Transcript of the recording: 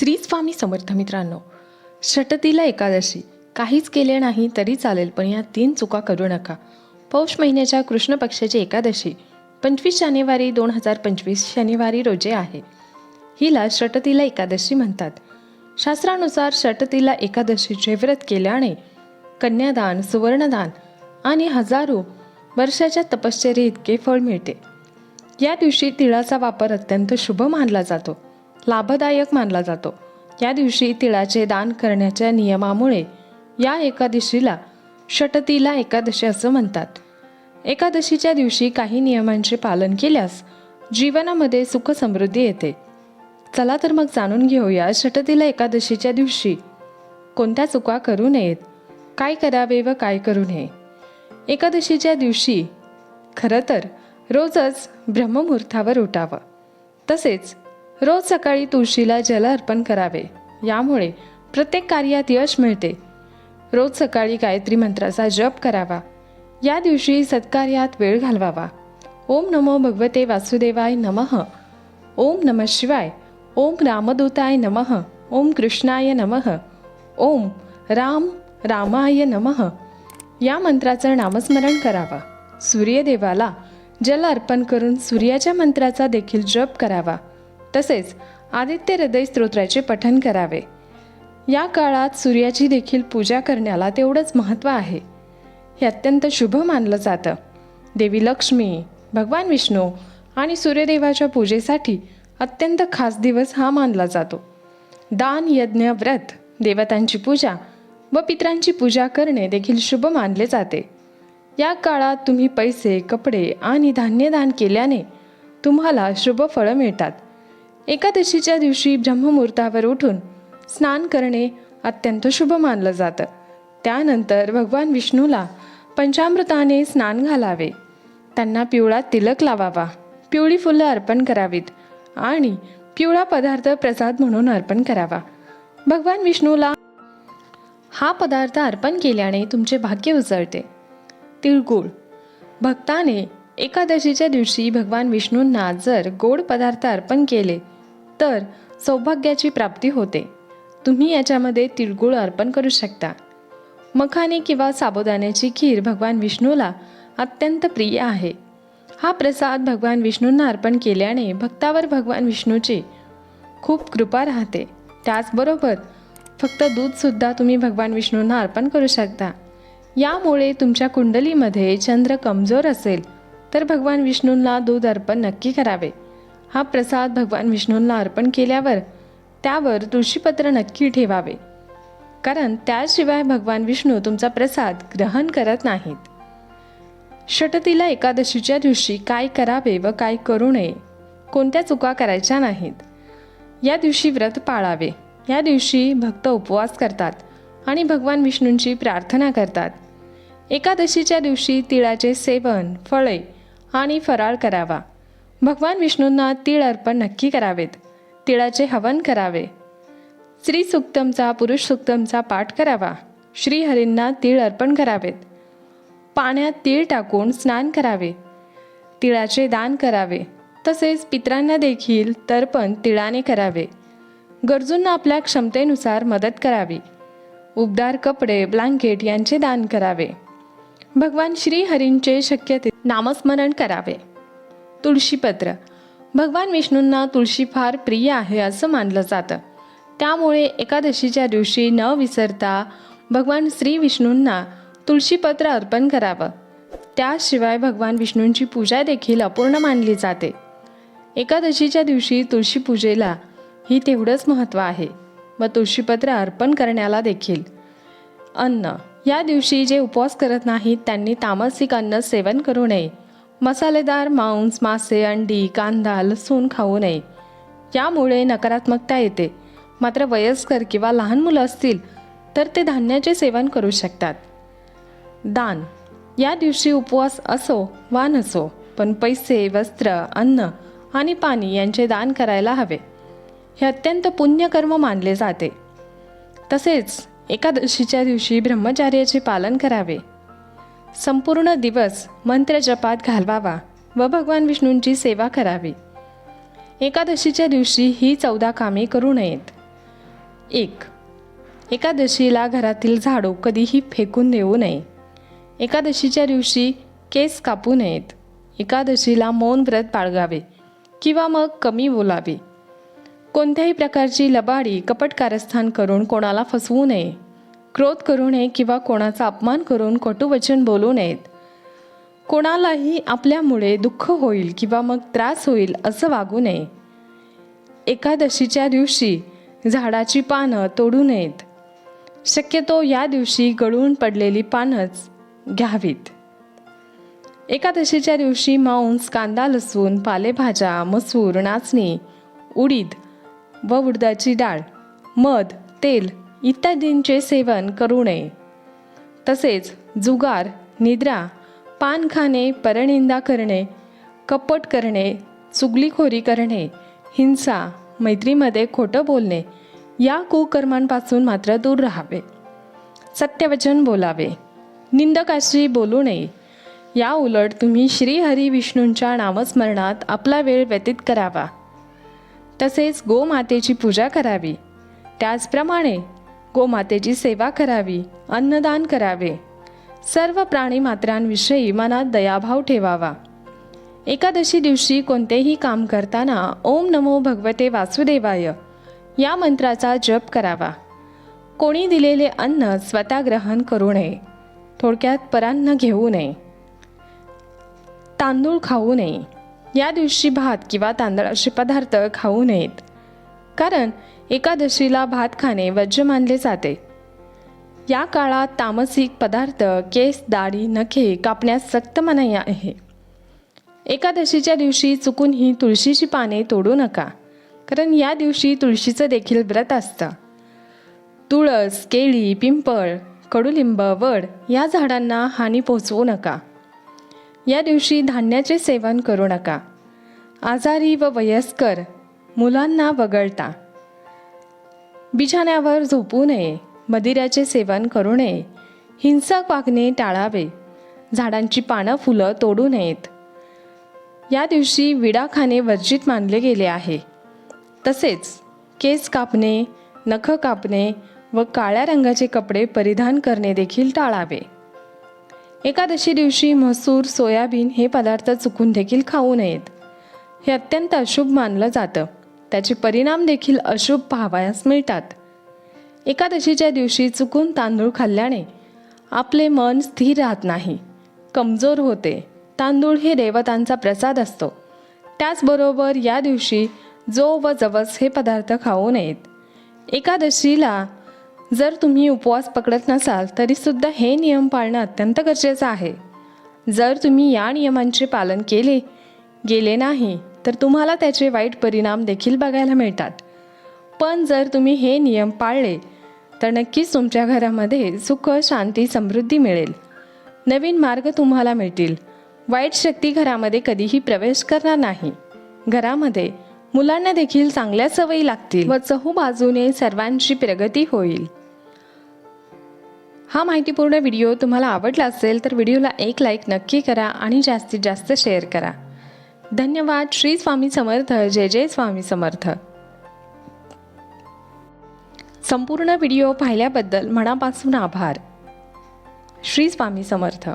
श्री स्वामी समर्थ मित्रांनो षटतीला एकादशी. काहीच केले नाही तरी चालेल पण या तीन चुका करू नका. पौष महिन्याच्या कृष्ण पक्षाची एकादशी पंचवीस जानेवारी दोन हजार पंचवीस शनिवारी रोजी आहे. हिला षटतीला एकादशी म्हणतात. शास्त्रानुसार षटतीला एकादशीचे व्रत केल्याने कन्यादान सुवर्णदान आणि हजारो वर्षाच्या तपश्चर्ये इतके फळ मिळते. या दिवशी तिळाचा वापर अत्यंत शुभ मानला जातो. लाभदायक मानला जातो. या दिवशी तिळाचे दान करण्याच्या नियमामुळे या एकादशीला षटतीला एकादशी असं म्हणतात. एकादशीच्या दिवशी काही नियमांचे पालन केल्यास जीवनामध्ये सुख समृद्धी येते. चला तर मग जाणून घेऊया षटतीला एकादशीच्या दिवशी कोणत्या चुका करू नयेत? काय करावे व काय करू नये? एकादशीच्या दिवशी खरं तर रोजच ब्रह्ममुहूर्तावर उठावं. तसेच रोज सकाळी तुळशीला जल अर्पण करावे. यामुळे प्रत्येक कार्यात यश मिळते. रोज सकाळी गायत्री मंत्राचा जप करावा. या दिवशी सत्कार्यात वेळ घालवावा. ओम नमो भगवते वासुदेवाय नमः. ओम नम शिवाय. ओम रामदूताय नमः. ओम कृष्णाय नमः. ओम राम रामाय नमः. या मंत्राचं नामस्मरण करावा. सूर्यदेवाला जल अर्पण करून सूर्याच्या मंत्राचा देखील जप करावा. तसेच आदित्य हृदय स्तोत्राचे पठन करावे. या काळात सूर्याची देखील पूजा करण्याला तेवढंच महत्त्व आहे. हे अत्यंत शुभ मानलं जातं. देवी लक्ष्मी भगवान विष्णू आणि सूर्यदेवाच्या पूजेसाठी अत्यंत खास दिवस हा मानला जातो. दान यज्ञ व्रत देवतांची पूजा व पित्रांची पूजा करणे देखील शुभ मानले जाते. या काळात तुम्ही पैसे कपडे आणि धान्य दान केल्याने तुम्हाला शुभ फळं मिळतात. एकादशीच्या दिवशी ब्रह्ममुहूर्तावर उठून स्नान करणे अत्यंत शुभ मानलं जातं. त्यानंतर भगवान विष्णूला पंचामृताने स्नान घालावे. त्यांना पिवळा तिलक लावावा. पिवळी फुलं अर्पण करावीत आणि पिवळा पदार्थ प्रसाद म्हणून अर्पण करावा. भगवान विष्णूला हा पदार्थ अर्पण केल्याने तुमचे भाग्य उजळते. तिळगुळ. भक्ताने एकादशीच्या दिवशी भगवान विष्णूंना जर गोड पदार्थ अर्पण केले तर सौभाग्याची प्राप्ती होते. तुम्ही याच्यामध्ये तिळगुळ अर्पण करू शकता. मखाने किंवा साबुदाण्याची खीर भगवान विष्णूला अत्यंत प्रिय आहे. हा प्रसाद भगवान विष्णूंना अर्पण केल्याने भक्तावर भगवान विष्णूची खूप कृपा राहते. त्याचबरोबर फक्त दूधसुद्धा तुम्ही भगवान विष्णूंना अर्पण करू शकता. यामुळे तुमच्या कुंडलीमध्ये चंद्र कमजोर असेल तर भगवान विष्णूंना दूध अर्पण नक्की करावे. हा प्रसाद भगवान विष्णूंना अर्पण केल्यावर त्यावर तुळशीपत्र नक्की ठेवावे. कारण त्याशिवाय भगवान विष्णू तुमचा प्रसाद ग्रहण करत नाहीत. षटतीला एकादशीच्या दिवशी काय करावे व काय करू नये कोणत्या चुका करायच्या नाहीत. या दिवशी व्रत पाळावे. या दिवशी भक्त उपवास करतात आणि भगवान विष्णूंची प्रार्थना करतात. एकादशीच्या दिवशी तिळाचे सेवन फळे आणि फराळ करावा. भगवान विष्णूंना तीळ अर्पण नक्की करावेत. तिळाचे हवन करावे. स्त्री सुक्तमचा पुरुष सुक्तमचा पाठ करावा. श्रीहरींना तीळ अर्पण करावेत. पाण्यात तीळ टाकून स्नान करावे. तिळाचे दान करावे. तसेच पित्रांना देखील तर्पण तिळाने करावे. गरजूंना आपल्या क्षमतेनुसार मदत करावी. उबदार कपडे ब्लँकेट यांचे दान करावे. भगवान श्रीहरींचे शक्य ते नामस्मरण करावे. तुळशीपत्र. भगवान विष्णूंना तुळशी फार प्रिय आहे असं मानलं जातं. त्यामुळे एकादशीच्या दिवशी न विसरता भगवान श्री विष्णूंना तुळशीपत्र अर्पण करावं. त्याशिवाय भगवान विष्णूंची पूजा देखील अपूर्ण मानली जाते. एकादशीच्या दिवशी तुळशी पूजेला ही तेवढंच महत्त्व आहे व तुळशीपत्र अर्पण करण्याला देखील. अन्न. या दिवशी जे उपवास करत नाहीत त्यांनी तामसिक अन्न सेवन करू नये. मसालेदार मांस मासे अंडी कांदा लसूण खाऊ नये. यामुळे नकारात्मकता येते. मात्र वयस्कर किंवा लहान मुलं असतील तर ते धान्याचे सेवन करू शकतात. दान. या दिवशी उपवास असो वा नसो पण पैसे वस्त्र अन्न आणि पाणी यांचे दान करायला हवे. हे अत्यंत पुण्यकर्म मानले जाते. तसेच एकादशीच्या दिवशी ब्रह्मचार्याचे पालन करावे. संपूर्ण दिवस मंत्रजपात घालवावा व भगवान विष्णूंची सेवा करावी. एकादशीच्या दिवशी ही चौदा कामे करू नयेत. एक. एकादशीला घरातील झाडू कधीही फेकून देऊ नये. एकादशीच्या दिवशी केस कापू नयेत. एकादशीला मौन व्रत बाळगावे किंवा मग कमी बोलावे. कोणत्याही प्रकारची लबाडी कपट कारस्थान करून कोणाला फसवू नये. क्रोध करू नये किंवा कोणाचा अपमान करून कटुवचन बोलू नयेत. कोणालाही आपल्यामुळे दुःख होईल किंवा मग त्रास होईल असं वागू नये. एकादशीच्या दिवशी झाडाची पानं तोडू नयेत. शक्यतो या दिवशी गळून पडलेली पानंच घ्यावीत. एकादशीच्या दिवशी मांस कांदा लसूण पालेभाज्या मसूर नाचणी उडीद व उडदाची डाळ मध तेल इत्यादींचे सेवन करू नये. तसेच जुगार निद्रा पान खाणे परनिंदा करणे कपट करणे चुगलीखोरी करणे हिंसा मैत्रीमध्ये खोटं बोलणे या कुकर्मांपासून मात्र दूर राहावे. सत्यवचन बोलावे. निंदकाशी बोलू नये. या उलट तुम्ही श्रीहरी विष्णूंच्या नामस्मरणात आपला वेळ व्यतीत करावा. तसेच गोमातेची पूजा करावी. त्याचप्रमाणे गोमातेची सेवा करावी अन्नदान करावे. सर्व प्राणीमात्रांविषयी मनात दयाभाव ठेवावा. एकादशी दिवशी कोणतेही काम करताना ओम नमो भगवते वासुदेवाय या मंत्राचा जप करावा. कोणी दिलेले अन्न स्वतः ग्रहण करू नये थोडक्यात परान्न घेऊ नये. तांदूळ खाऊ नये. या दिवशी भात किंवा तांदळाचे पदार्थ खाऊ नयेत. कारण एकादशीला भात खाणे वज्र मानले जाते. या काळात तामसिक पदार्थ केस दाढी नखे कापण्यास सक्त मनाई आहे. एकादशीच्या दिवशी चुकूनही तुळशीची पाने तोडू नका कारण या दिवशी तुळशीचं देखील व्रत असतं. तुळस केळी पिंपळ कडुलिंब वड या झाडांना हानी पोहोचवू नका. या दिवशी धान्याचे सेवन करू नका. आजारी व वयस्कर मुलांना वगळता. बिछाण्यावर झोपू नये मदिराचे सेवन करू नये हिंसक वागणे टाळावे झाडांची पानं फुलं तोडू नयेत. या दिवशी विडा खाणे वर्जित मानले गेले आहे. तसेच केस कापणे नख कापणे व काळ्या रंगाचे कपडे परिधान करणे देखील टाळावे. एकादशी दिवशी मसूर सोयाबीन हे पदार्थ चुकून देखील खाऊ नयेत. हे अत्यंत अशुभ मानलं जातं. त्याचे परिणाम देखील अशुभ पाहावयास मिळतात. एकादशीच्या दिवशी चुकून तांदूळ खाल्ल्याने आपले मन स्थिर राहत नाही कमजोर होते. तांदूळ हे देवतांचा प्रसाद असतो. त्याचबरोबर या दिवशी जो व जवस हे पदार्थ खाऊ नयेत. एकादशीला जर तुम्ही उपवास पकडत नसाल तरीसुद्धा हे नियम पाळणं अत्यंत गरजेचं आहे. जर तुम्ही या नियमांचे पालन केले गेले नाही तर तुम्हाला त्याचे वाईट परिणाम देखील बघायला मिळतात. पण जर तुम्ही हे नियम पाळले तर नक्कीच तुमच्या घरामध्ये सुख शांती समृद्धी मिळेल. नवीन मार्ग तुम्हाला मिळतील. वाईट शक्ती घरामध्ये कधीही प्रवेश करणार नाही. घरामध्ये मुलांना देखील चांगल्या सवयी लागतील व चहूबाजूने सर्वांची प्रगती होईल. हा माहितीपूर्ण व्हिडिओ तुम्हाला आवडला असेल तर व्हिडिओला एक लाईक नक्की करा आणि जास्तीत जास्त शेअर करा. धन्यवाद श्री स्वामी समर्थ जय जय स्वामी समर्थ. संपूर्ण व्हिडिओ पाहिल्याबद्दल मनापासून आभार. श्री स्वामी समर्थ.